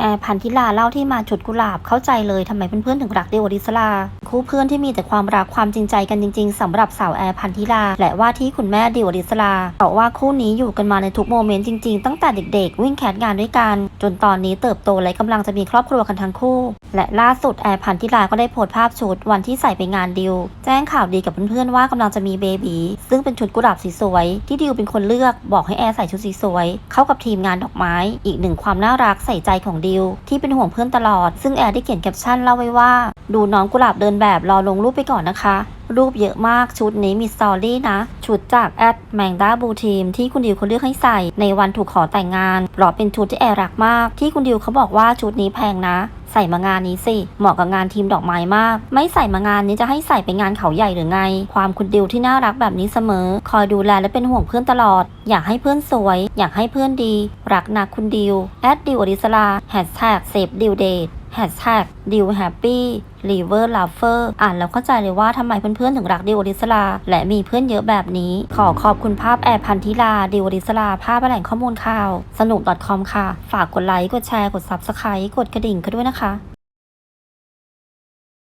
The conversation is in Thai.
แอร์พันธิลาเล่าที่มาชุดกุหลาบเข้าใจเลยทำไมเพื่อนๆถึงรักเดวอดิสลา คู่เพื่อนที่มีแต่ความรักความจริงใจกันจริง ๆสำหรับสาวแอร์พันธิลา และว่าที่คุณแม่เดวอดิสลาเพราะว่าคู่นี้อยู่กันมาในทุกโมเมนต์จริงๆ ตั้งแต่เด็กๆ วิ่งแคสงานด้วยกัน จนตอนนี้เติบโตและกำลังจะมีครอบครัวกันทั้งคู่ และล่าสุดแอร์พันธิลาก็ได้โพสต์ภาพชุดวันที่ใส่ไปงานดิว แจ้งข่าวดีกับเพื่อนๆว่ากำลังจะมีเบบีซึ่งเป็นชุดกุหลาบสีสวย ที่ดิวเป็นคนเลือกบอกให้แอร์ใส่ชุดสีสวย เข้ากับทีมงานดอกไม้ อีกหนึ่งความน่ารักใส่ใจของดิวที่เป็นห่วงเพื่อนตลอด ซึ่งแอร์ได้เขียนแคปชั่นเล่าไว้ว่า ดูน้องกุหลาบเดินแบบรอลงรูปไปก่อนนะคะ รูปเยอะมากชุดนี้มีสตอรี่นะ ชุดจากแอดแมงดาบูทีมที่คุณดิวเขาเลือกให้ใส่ในวันถูกขอแต่งงานเพราะเป็นชุดที่แอร์รักมาก ที่คุณดิวเขาบอกว่าชุดนี้แพงนะ ใส่มางานนี้สิ เหมาะกับงานทีมดอกไม้มาก ไม่ใส่มางานนี้จะให้ใส่ไปงานเขาใหญ่หรือไง ความคุณดิวที่น่ารักแบบนี้เสมอ คอยดูแลและเป็นห่วงเพื่อนตลอด อยากให้เพื่อนสวย อยากให้เพื่อนดี รักนะคุณดิวแอดดิวอริสลาแฮชแท็กเซฟดิวเดท แฮชแท็กดิวแฮปปี้ลีเวอร์ลาเฟอร์อ่านแล้วเข้าใจเลยว่าทำไมเพื่อนๆ ถึงรักดิวอริสลา และมีเพื่อนเยอะแบบนี้ ขอขอบคุณภาพแอร์พันธิลาดิวอริสลา ภาพแหล่งข้อมูลข่าว สนุก .com ค่ะ ฝากกดไลค์ กดแชร์ กด Subscribe กดกระดิ่งกันด้วยนะคะ